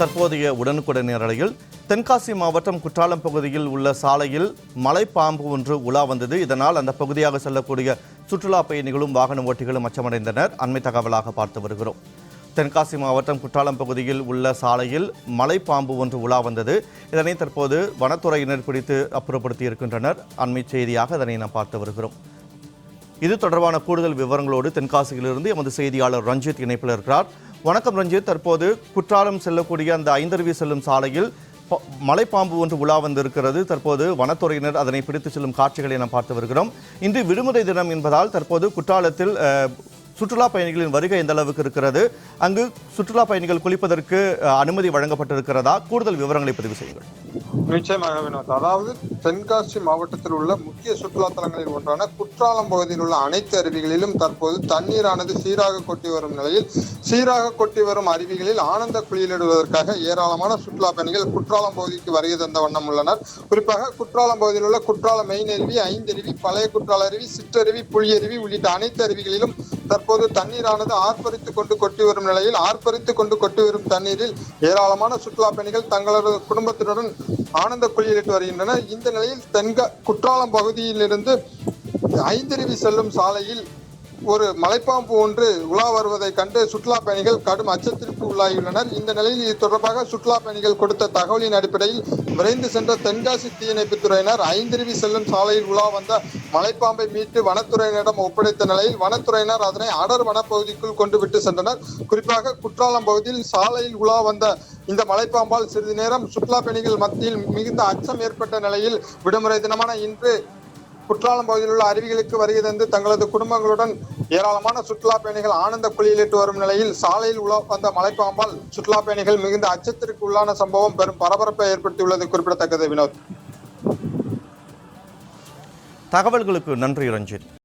தற்போதைய உடனுக்குடன் நேரலையில் தென்காசி மாவட்டம் குற்றாலம் பகுதியில் உள்ள சாலையில் மலைப்பாம்பு ஒன்று உலா வந்தது. இதனால் அந்த பகுதியாக செல்லக்கூடிய சுற்றுலா பயணிகளும் வாகன ஓட்டிகளும் அச்சமடைந்தனர். அண்மை தகவலாக பார்த்து வருகிறோம். தென்காசி மாவட்டம் குற்றாலம் பகுதியில் உள்ள சாலையில் மலைப்பாம்பு ஒன்று உலா வந்தது. இதனை தற்போது வனத்துறையினர் பிடித்து அப்புறப்படுத்தி இருக்கின்றனர். அண்மை செய்தியாக இதனை நாம் பார்த்து வருகிறோம். இது தொடர்பான கூடுதல் விவரங்களோடு தென்காசியிலிருந்து எமது செய்தியாளர் ரஞ்சித் இணைப்பில் இருக்கிறார். வணக்கம் ரஞ்சித். தற்போது குற்றாலம் செல்லக்கூடிய அந்த ஐந்தருவி செல்லும் சாலையில் மலைப்பாம்பு ஒன்று உலா வந்திருக்கிறது. தற்போது வனத்துறையினர் அதனை பிடித்து செல்லும் காட்சிகளை நாம் பார்த்து வருகிறோம். இன்று விடுமுறை தினம் என்பதால் தற்போது குற்றாலத்தில் சுற்றுலா பயணிகளின் வருகை எந்த அளவுக்கு இருக்கிறது? அங்கு சுற்றுலா பயணிகள் குளிப்பதற்கு அனுமதி வழங்கப்பட்டிருக்கிறதா? கூடுதல் விவரங்களை பதிவு செய்யுங்கள். நிச்சயமாக வினோத். அதாவது தென்காசி மாவட்டத்தில் உள்ள முக்கிய சுற்றுலா தலங்களில் ஒன்றான குற்றாலம் பகுதியில் உள்ள அனைத்து அருவிகளிலும் தற்போது தண்ணீரானது சீராக கொட்டி வரும் நிலையில் சீராக கொட்டி வரும் அருவிகளில் ஆனந்த குளியலிடுவதற்காக ஏராளமான சுற்றுலா பயணிகள் குற்றாலம் பகுதிக்கு வருகை தந்த வண்ணம் உள்ளனர். குறிப்பாக குற்றாலம் பகுதியில் உள்ள குற்றாலம் மெயின் அருவி ஐந்தருவி பழைய குற்றால அருவி சிற்றருவி புளியருவி உள்ளிட்ட அனைத்து அருவிகளிலும் தற்போது தண்ணீரானது ஆர்ப்பரித்துக் கொண்டு கொட்டி வரும் நிலையில் ஆர்ப்பரித்துக் கொண்டு கொட்டி வரும் தண்ணீரில் ஏராளமான சுற்றுலா பயணிகள் தங்களது குடும்பத்தினருடன் ஆனந்த குளியலிட்டு வருகின்றனர். இந்த நிலையில் தென்கா குற்றாலம் பகுதியிலிருந்து ஐந்தருவி செல்லும் சாலையில் ஒரு மலைப்பாம்பு ஒன்று உலா வருவதை கண்டு சுற்றுலா பயணிகள் கடும் அச்சத்திற்கு உள்ளாகியுள்ளனர். இந்த நிலையில் இது தொடர்பாக சுற்றுலா பயணிகள் கொடுத்த தகவலின் அடிப்படையில் விரைந்து சென்ற தென்காசி தீயணைப்புத்துறையினர் துறையினர் செல்லும் சாலையில் உலா வந்த மலைப்பாம்பை மீட்டு வனத்துறையினரிடம் ஒப்படைத்த நிலையில் வனத்துறையினர் அதனை அடர் வனப்பகுதிக்குள் கொண்டு விட்டு சென்றனர். குறிப்பாக குற்றாலம் பகுதியில் சாலையில் உலா வந்த இந்த மலைப்பாம்பால் சிறிது நேரம் சுற்றுலா பயணிகள் மத்தியில் மிகுந்த அச்சம் ஏற்பட்ட நிலையில் விடுமுறை தினமான இன்று குற்றாலம் பகுதியில் உள்ள அருவிகளுக்கு வருகை தந்து தங்களது குடும்பங்களுடன் ஏராளமான சுற்றுலா பயணிகள் ஆனந்த குளியலிட்டு வரும் நிலையில் சாலையில் உலா வந்த மலைப்பாம்பால் சுற்றுலா பயணிகள் மிகுந்த அச்சத்திற்கு உள்ளான சம்பவம் பெரும் பரபரப்பை ஏற்படுத்தியுள்ளது குறிப்பிடத்தக்கது. வினோத். தகவல்களுக்கு நன்றி ரஞ்சித்.